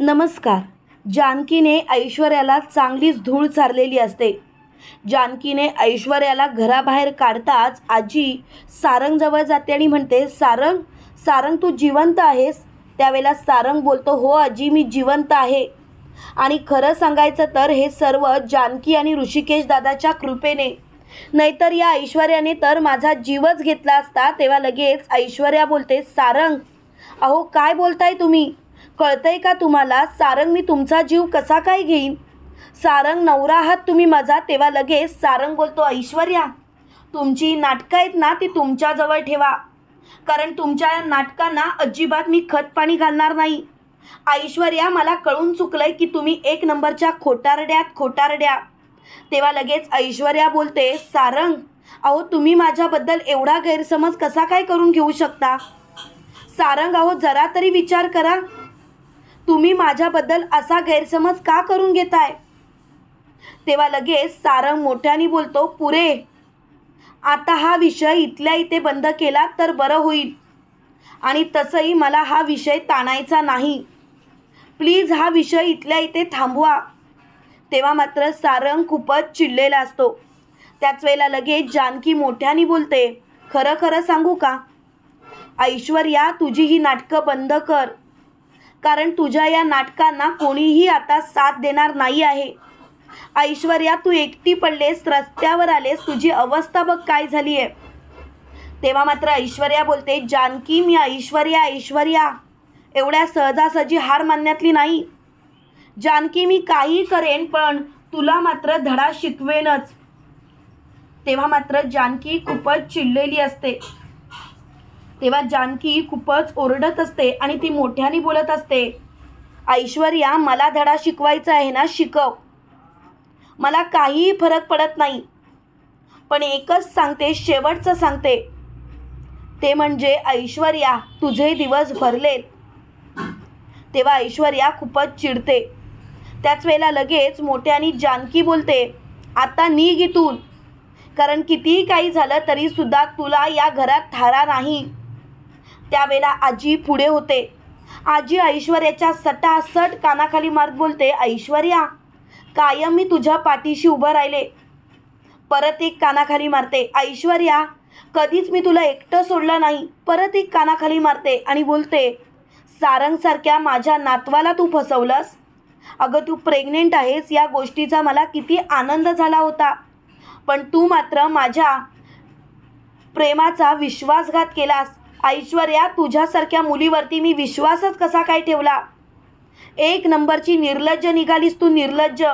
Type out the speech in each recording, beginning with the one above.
नमस्कार. जानकीने ऐश्वर्याला चांगलीच धूळ चारलेली असते. जानकीने ऐश्वर्याला घराबाहेर काढताच आजी सारंगजवळ जाते आणि म्हणते सारंग सारंग तू जिवंत आहेस. त्यावेळेला सारंग बोलतो हो आजी मी जिवंत आहे. आणि खरं सांगायचं तर हे सर्व जानकी आणि ऋषिकेश दादाच्या कृपेने. नाहीतर या ऐश्वर्याने तर माझा जीवच घेतला असता तेव्हा लगेच ऐश्वर्या बोलते सारंग अहो काय बोलताय तुम्ही? कळतंय का तुम्हाला सारंग मी तुमचा जीव कसा काय घेईन? सारंग नवरा आहात तुम्ही माझा तेव्हा लगेच सारंग बोलतो ऐश्वर्या तुमची नाटकं आहेत ना ती तुमच्याजवळ ठेवा. कारण तुमच्या या नाटकांना अजिबात मी खत पाणी घालणार नाही. ऐश्वर्या मला कळून चुकलंय की तुम्ही एक नंबरच्या खोटारड्यात खोटारड्या. तेव्हा लगेच ऐश्वर्या बोलते सारंग अहो तुम्ही माझ्याबद्दल एवढा गैरसमज कसा काय करून घेऊ शकता? सारंग अहो जरा तरी विचार करा. तुम्ही माझ्याबद्दल असा गैरसमज का करून घेताय? तेव्हा लगेच सारंग मोठ्याने बोलतो पुरे आता हा विषय इथल्या इथे बंद केला तर बरं होईल. आणि तसंही मला हा विषय ताणायचा नाही. प्लीज हा विषय इथल्या इथे थांबवा. तेव्हा मात्र सारंग खूपच चिडलेला असतो. त्याच वेळेला लगेच जानकी मोठ्याने बोलते खरं खरं सांगू का? ऐश्वर्या तुझी ही नाटकं बंद कर. कारण तुझ्या या नाटकांना कोणीही आता साथ देणार नाही आहे. ऐश्वर्या तू एकटी पडलेस रस्त्यावर आलेस तुझी अवस्था बघ काय झाली आहे तेव्हा मात्र ऐश्वर्या बोलते जानकी मी ऐश्वर्या ऐश्वर्या. एवढ्या सहजासहजी हार मानण्यातली नाही. जानकी मी काही करेन पण तुला मात्र धडा शिकवेनच. तेव्हा मात्र जानकी खूपच चिडलेली असते. तेव्हा जानकी खूपच ओरडत असते आणि ती मोठ्याने बोलत असते ऐश्वर्या मला धडा शिकवायचा आहे ना शिकव. मला काहीही फरक पडत नाही. पण एकच सांगते शेवटचं सांगते. ते म्हणजे ऐश्वर्या तुझे दिवस भरलेत. तेव्हा ऐश्वर्या खूपच चिडते. त्याच वेळेला लगेच मोठ्याने जानकी बोलते आता निघ इथून. कारण कितीही काही झालं तरीसुद्धा तुला या घरात थारा नाही. त्यावेळेला आजी पुढे होते. आजी ऐश्वर्याच्या सटासट कानाखाली मारत बोलते ऐश्वर्या कायम मी तुझ्या पाठीशी उभं राहिले. परत एक कानाखाली मारते ऐश्वर्या कधीच मी तुला एकटं सोडलं नाही. परत एक कानाखाली मारते आणि बोलते सारंगसारख्या माझ्या नातवाला तू फसवलंस? अगं तू प्रेग्नेंट आहेस या गोष्टीचा मला किती आनंद झाला होता. पण तू मात्र माझ्या प्रेमाचा विश्वासघात केलास. ऐश्वर्या तुझ्यासारख्या मुलीवरती मी विश्वासच कसा काय ठेवला? एक नंबरची निर्लज्ज निघालीस तू निर्लज्ज.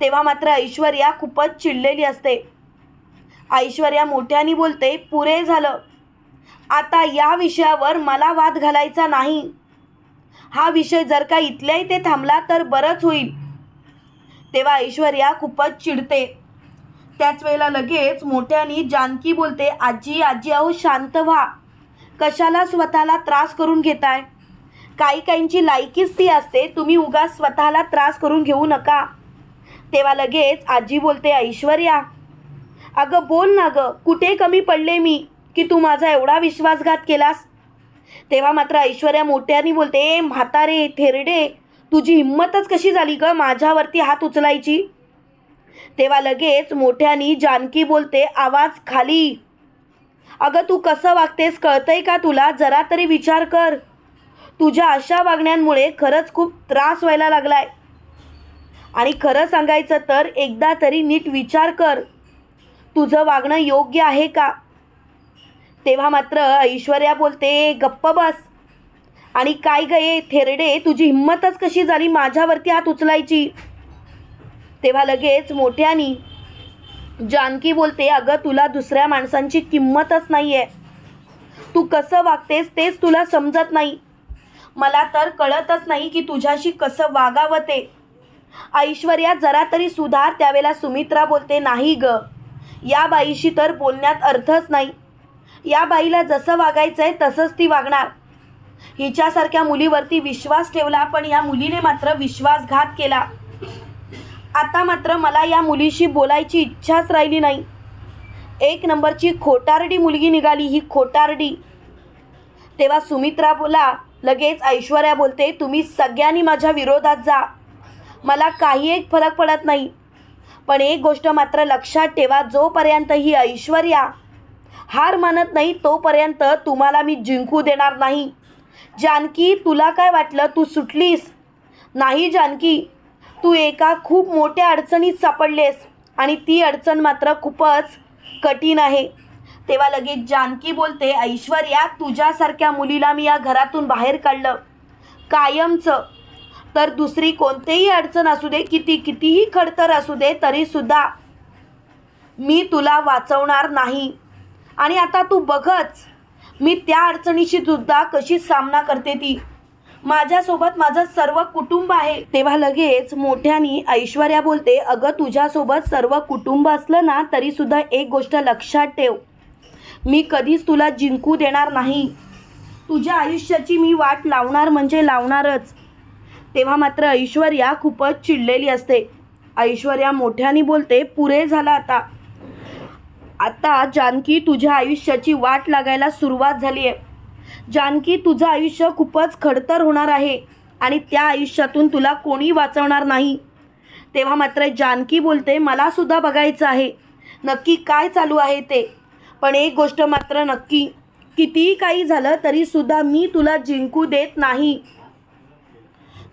तेव्हा मात्र ऐश्वर्या खूपच चिडलेली असते. ऐश्वर्या मोठ्याने बोलते पुरे झालं. आता या विषयावर मला वाद घालायचा नाही. हा विषय जर का इथल्या इथे थांबला तर बरंच होईल. तेव्हा ऐश्वर्या खूपच चिडते. त्याच वेळेला लगेच मोठ्याने जानकी बोलते आजी आजी अहो शांत व्हा. कशाला स्वतःला त्रास करून घेताय? काही काहींची लायकीच ती असते तुम्ही उगा स्वतःला त्रास करून घेऊ नका. तेव्हा लगेच आजी बोलते ऐश्वर्या अगं बोल ना गं कुठे कमी पडले मी? की तू माझा एवढा विश्वासघात केलास? तेव्हा मात्र ऐश्वर्या मोठ्याने बोलते ए म्हातारे थेरडे तुझी हिंमतच कशी झाली ग माझ्यावरती हात उचलायची? तेव्हा लगेच मोठ्यानी जानकी बोलते आवाज खाली. अगं तू कसं वागतेस कळतंय का तुला? जरा तरी विचार कर. तुझ्या अशा वागण्यांमुळे खरंच खूप त्रास व्हायला लागलाय. आणि खरं सांगायचं तर एकदा तरी नीट विचार कर. तुझं वागणं योग्य आहे का? तेव्हा मात्र ऐश्वर्या बोलते गप्प बस. आणि काय गये थेरडे तुझी हिंमतच कशी झाली माझ्यावरती हात उचलायची? तेव्हा लगेच मोठ्यानी जानकी बोलते अगं तुला दुसऱ्या माणसांची किंमतच नाही आहे तू कसं वागतेस तेच तुला समजत नाही. मला तर कळतच नाही की तुझ्याशी कसं वागावं ते. ऐश्वर्या जरा तरी सुधार त्यावेळेला सुमित्रा बोलते नाही ग. या बाईशी तर बोलण्यात अर्थच नाही. या बाईला जसं वागायचं आहे तसंच ती वागणार. हिच्यासारख्या मुलीवरती विश्वास ठेवला पण या मुलीने मात्र विश्वासघात केला. आता मात्र मला या मुलीशी बोलायची इच्छाच राहिली नाही. एक नंबरची खोटारडी मुलगी निघाली ही खोटारडी. तेव्हा सुमित्रा बोला लगेच ऐश्वर्या बोलते तुम्ही सगळ्यांनी माझ्या विरोधात जा. मला काही एक फरक पडत नाही. पण एक गोष्ट मात्र लक्षात ठेवा जोपर्यंत ही ऐश्वर्या हार मानत नाही तोपर्यंत तुम्हाला मी जिंकू देणार नाही. जानकी तुला काय वाटलं? तू सुटलीस. नाही जानकी तू एका खूप मोठ्या अडचणीत सापडलेस आणि ती अडचण मात्र खूपच कठीण आहे. तेव्हा लगेच जानकी बोलते ऐश्वर्या तुझ्यासारख्या मुलीला मी या घरातून बाहेर काढलं. कायमचं. तर दुसरी कोणतेही अडचण असू दे किती कितीही खडतर असू दे तरीसुद्धा मी तुला वाचवणार नाही. आणि आता तू बघच मी त्या अडचणीशी सुद्धा कशी सामना करते ती. माझ्यासोबत माझं सर्व कुटुंब आहे. तेव्हा लगेच मोठ्यानी ऐश्वर्या बोलते अगं तुझ्यासोबत सर्व कुटुंब असलं ना तरीसुद्धा एक गोष्ट लक्षात ठेव. मी कधीच तुला जिंकू देणार नाही. तुझ्या आयुष्याची मी वाट लावणार म्हणजे लावणारच. तेव्हा मात्र ऐश्वर्या खूपच चिडलेली असते. ऐश्वर्या मोठ्याने बोलते पुरे झालं आता. आता जानकी तुझ्या आयुष्याची वाट लागायला सुरुवात झाली आहे जानकी तुझं आयुष्य खूपच खडतर होणार आहे आणि त्या आयुष्यातून तुला कोणी वाचवणार नाही. तेव्हा मात्र जानकी बोलते मलासुद्धा बघायचं आहे. नक्की काय चालू आहे ते? पण एक गोष्ट मात्र नक्की कितीही काही झालं तरीसुद्धा मी तुला जिंकू देत नाही.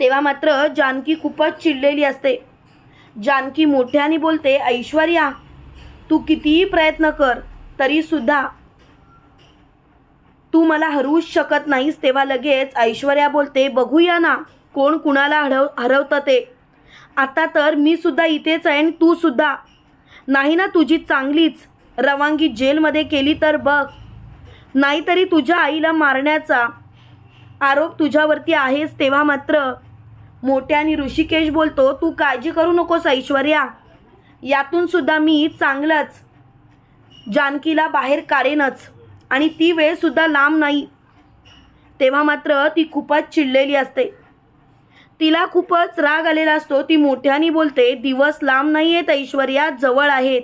तेव्हा मात्र जानकी खूपच चिडलेली असते. जानकी मोठ्याने बोलते ऐश्वर्या तू कितीही प्रयत्न कर तरीसुद्धा तू मला हरवूच शकत नाहीस तेव्हा लगेच ऐश्वर्या बोलते बघूया ना कोण कुणाला हरव हरवतं ते. आता तर मी सुद्धा इथेच आहे आणि तू सुद्धा. नाही ना तुझी चांगलीच. रवानगी जेलमध्ये केली तर बघ. नाहीतरी तुझ्या आईला मारण्याचा आरोप तुझ्यावरती आहेस तेव्हा मात्र. मोठ्याने ऋषिकेश बोलतो तू काळजी करू नकोस ऐश्वर्या. यातून सुद्धा मी चांगलंच. जानकीला बाहेर काढेनच. आणि ती वेळसुद्धा लांब नाही. तेव्हा मात्र ती खूपच चिडलेली असते. तिला खूपच राग आलेला असतो. ती मोठ्याने बोलते दिवस लांब नाही आहेत ऐश्वर्या जवळ आहेत.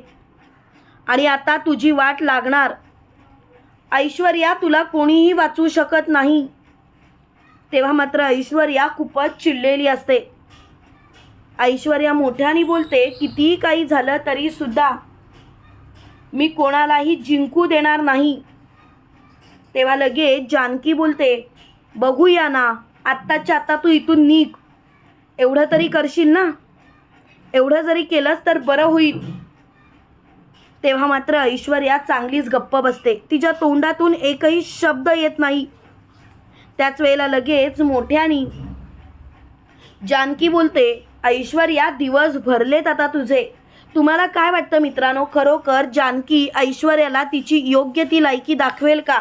आणि आता तुझी वाट लागणार. ऐश्वर्या तुला कोणीही वाचू शकत नाही. तेव्हा मात्र ऐश्वर्या खूपच चिडलेली असते. ऐश्वर्या मोठ्याने बोलते कितीही काही झालं तरीसुद्धा मी कोणालाही जिंकू देणार नाही. तेव्हा लगेच जानकी बोलते बघूया ना आत्ताच्या आत्ता तू इथून निघ. एवढं तरी करशील ना? एवढं जरी केलंस तर बरं होईल. तेव्हा मात्र ऐश्वर्या चांगलीच गप्प बसते. तिच्या तोंडातून एकही शब्द येत नाही. त्याच वेळेला लगेच मोठ्यानी जानकी बोलते ऐश्वर्या दिवस भरलेत आता तुझे. तुम्हाला काय वाटतं मित्रांनो? खरोखर जानकी ऐश्वर्याला तिची योग्य ती लायकी दाखवेल का?